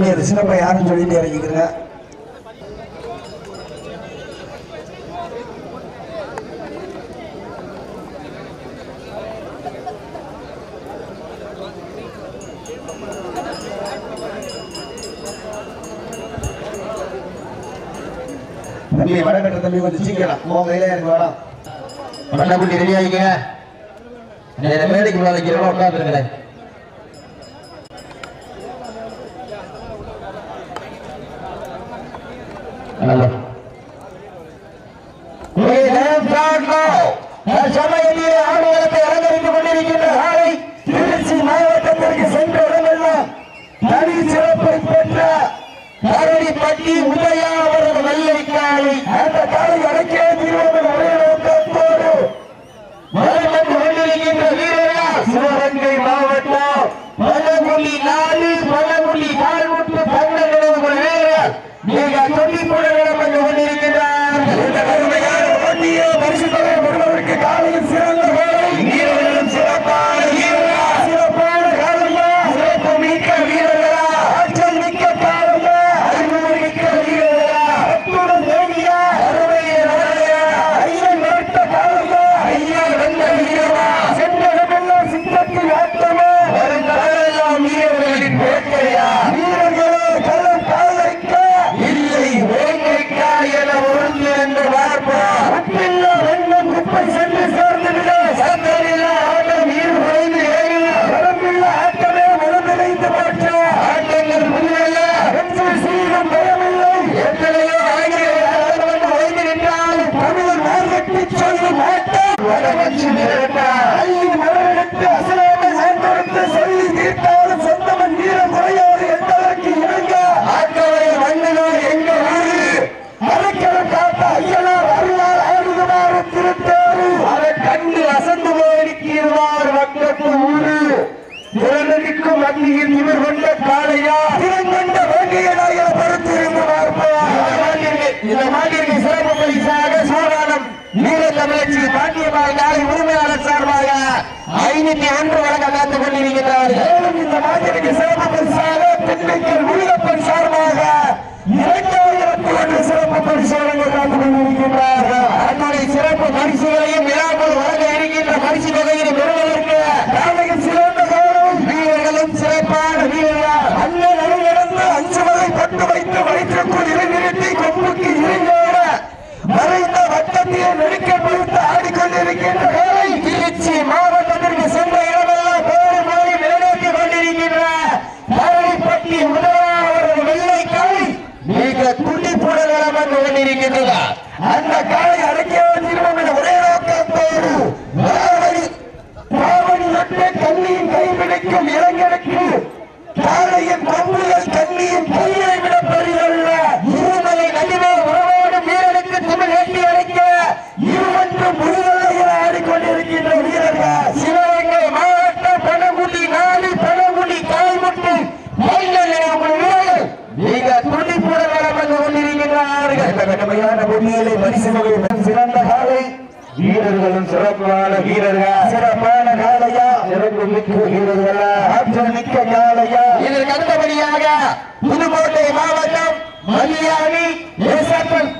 தமிழர் சிறப்பை யாரும் சொல்லிட்டு இறங்கிக்கிறேங்க தம்பி வடக்கட்டு தம்பி கொஞ்சம் சீக்கிரம். உன் கையில எனக்கு வேணாம். பண்ணக்குட்டி ரெடி ஆகிக்கங்க மேடைக்கு உள்ள வைக்கிறவங்க உட்காந்துருக்கிறேன் தற்சமயத்திலே ஆடுகளத்தை அலங்கரித்துக் கொண்டிருக்கின்ற ஆலை திருச்சி மாவட்டத்திற்கு சென்றவர்களெல்லாம் தனி சிறப்பை பெற்ற கரடிப்பட்டி உதய மத்தியில் இவர் கொண்ட காளையா இவன் கொண்ட தமிழச்சி பாண்டியபாய் நாளை உரிமையாளர் சார்பாக ஐநூத்தி ஒன்று வழங்க காத்துக் கொண்டிருக்கிறார்கள். இந்த மாதிரி கொண்டிருக்கின்றன அந்த காலை அடக்கிய தீர்மானம் என்ற ஒரே நோக்கத்தோடு கண்ணியின் கைவிடைக்கும் இளைஞனுக்கு காலையின் கம்புகள் கண்ணியின் கையை விட பெரியல்ல வீரர்களா சிறப்பான காலையா இறங்கு மிக்க வீரர்களா ஆற்றல் மிக்க காலையா இதற்கு அடுத்தபடியாக புதுக்கோட்டை மாவட்டம் மல்லியாணி எஸ்எஃப்எல்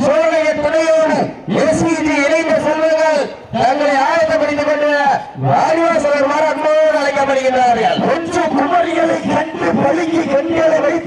சோழைய துணையோடு எஸ்பிஜி இணைந்த செல்வங்கள் தங்களை ஆயத்தப்படுத்திக் கொண்ட வாரிவாசலர் மாற அன்போடு அழைக்கப்படுகின்றார்கள். குமரிகளை கண்டு பழுங்கி கண்களை வைத்து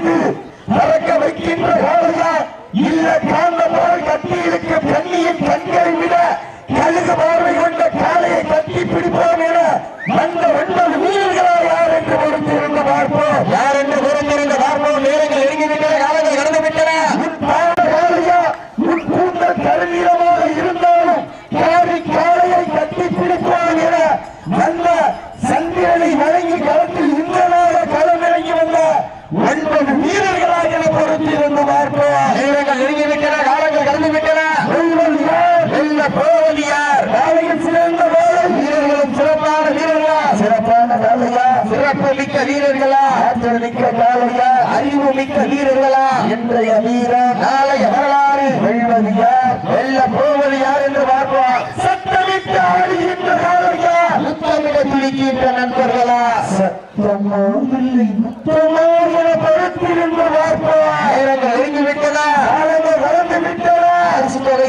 சிறப்பான வேலையா? சிறப்பு மிக்க வீரர்களா? ஆற்றலிக்க வேலையா அறிவு மிக்க வீரர்களா? இன்றைய வீரர் நாளைய வரலாறு. வெல்வது யார் வெல்ல போவது யார் என்று பார்ப்போம். சத்தமிட்டு ஆடுகின்ற காலையா? முத்தமிட துடிக்கின்ற நண்பர்களா? சத்தமோ? இல்லை முத்தமோ?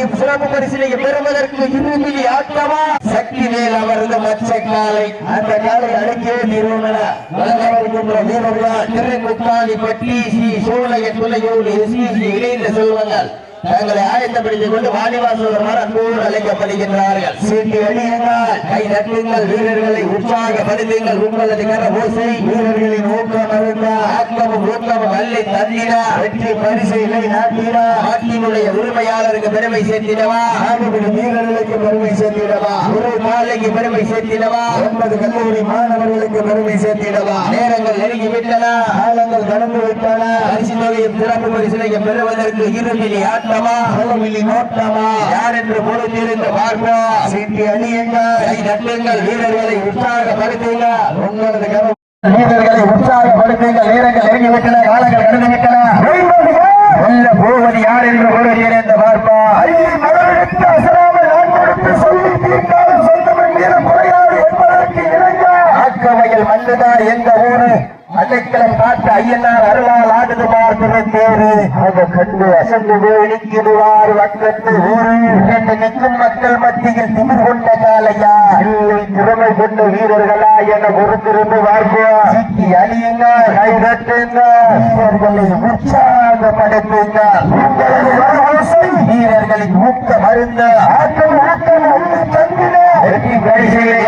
பரிசு சிறப்பு பரிசினை பெறுவதற்கு இருமிலி ஆட்டமா? சக்தி மேல் அமர்ந்த மச்ச காலை அந்த காலை அடக்கியே நிறுவனர் வழங்க வருகின்ற வீரர்கள் திருமுத்தாலி பட்டி ஸ்ரீ சோழைய துணையோடு ஸ்ரீ ஸ்ரீ இணைந்த செல்வங்கள் தங்களை ஆயத்தப்படுத்திக் கொண்டு வாலிவாசல் அன்போடு அழைக்கப்படுகின்றார்கள். சீட்டி அடியுங்கள் கை தட்டுங்கள் வீரர்களை உற்சாகப்படுத்துங்கள். உங்களது கர ஓசை வீரர்களின் ஊக்கம் அறிந்தார் ஆக்கமும் ஊக்கமும் அள்ளி தந்தினா வெற்றி பரிசை இல்லை நாட்டினார் நாட்டினுடைய உரிமையாளருக்கு பெருமை சேர்த்திடவா? ஆண்டுபடி வீரர்களுக்கு பெருமை சேர்த்திடவா? ஒரு மாலைக்கு பெருமை சேர்த்திடவா? ஒன்பது கல்லூரி மாணவர்களுக்கு பெருமை சேர்த்திடவா? நேரங்கள் நெருங்கி விட்டன காலங்கள் கடந்து விட்டன பரிசு தொகையும் சிறப்பு பரிசினை பெறுவதற்கு இருமிலி நோட்டமா? யார் என்று பார்ப்போம் சீட்டி கை தட்டுங்கள் வீரர்களை உற்சாகப்படுத்துங்கள். உங்களது வீரர்களை உற்சாகப்படுத்துங்கள். நேரங்கள் நெருங்கி விட்டன காலங்கள் கடந்து விட்டன. வெல்ல போவது யார் என்று பார்ப்போம் சொந்தமின் குறையாது என்பதற்கு இணங்க. ஆக்கவையில் மண்ணுதான் எங்க ஊரு. அன்னைக்கிழம் காட்டு ஐயனார் அருளால் ஆடுது பார்க்கிற தேரு. அதை கண்டு அசந்து வேணிக்கிடுவார் வட்டத்து ஊரு. இரண்டு நிற்கும் மக்கள் மத்தியில் திமிர் கொண்ட காலையா இல்லை திறமை கொண்ட வீரர்களா என பொறுத்திருந்து பார்ப்போம். சிக்கி அழியுங்க கை தட்டுங்க வீரர்களை உங்களது வரவோசை வீரர்களின் ஊக்க மருந்த ஆட்டம் ஊக்கம் தந்திட. வெற்றி பரிசிலை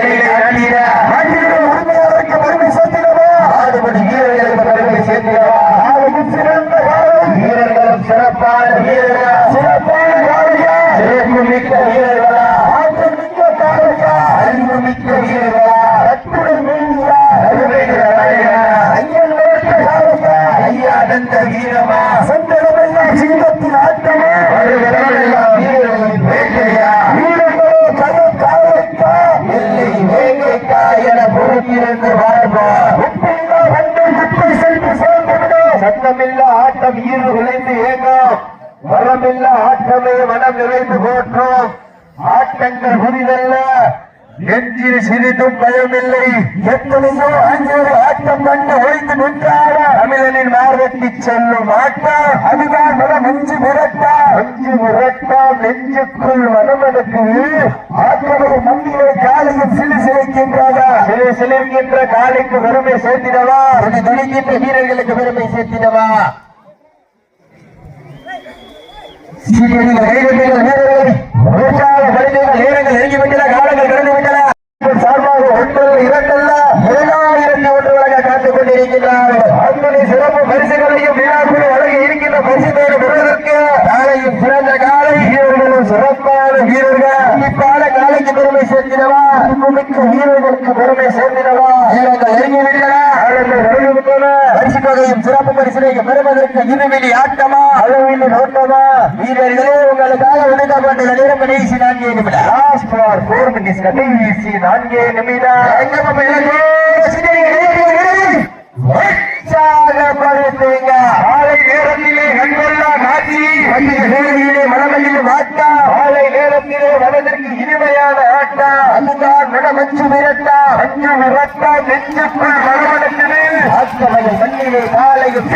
மனம் நிறைந்து போற்றோம். ஆட்டங்கள் புரிதல்ல. நெஞ்சில் சிறிதும் பயமில்லை. எத்தனையோ அஞ்சோடு ஆட்டம் கண்டு ஒழித்து நின்றார தமிழனின் மார்வெட்டி செல்லும் ஆட்டம். அதுதான் மனம் நெஞ்சு முரட்டா நெஞ்சு முரட்டா நெஞ்சுக்குள் மனமனுக்கு ஆற்றலை மந்திரை காலையில் சிலு சிலைக்கின்றதா? சிறு சிலைக்கின்ற காலைக்கு பெருமை சேர்த்திடவா? துடி துடிக்கின்ற வீரர்களுக்கு பெருமை சேர்த்திடவா? சீரியர்கள் பெருமை சேர்த்திடவா? மிக்க வீரர்களுக்கு பெருமை சேர்த்திடவா வீரர்கள் நெருங்கிவிட்டன காலங்கள் கடந்து விட்டன தொகையும் சிறப்பு பரிசுகளை பெறுவதற்கு இருவெளி ஆட்டமா? அளவில் நோட்டமா வீரர்களே உங்களுக்காக ஒதுக்கப்பட்ட நேரம் கடைசி நான்கு நிமிடம். லாஸ்ட் ஃபார் ஃபோர் மினிட்ஸ் கடைசி நான்கே நிமிடம். காலை நேரத்திலே கண்கொள்ளா காட்சி. வேலையிலே மனமையில் மாட்டா காலை நேரத்திலே மனதிற்கு இனிமையான ஆட்டா. அதுதான் மனமஞ்சு விரட்டா. மஞ்சு விரட்டா நெஞ்சுக்குள் ஆத்தமையில் மண்ணிலே காலையும்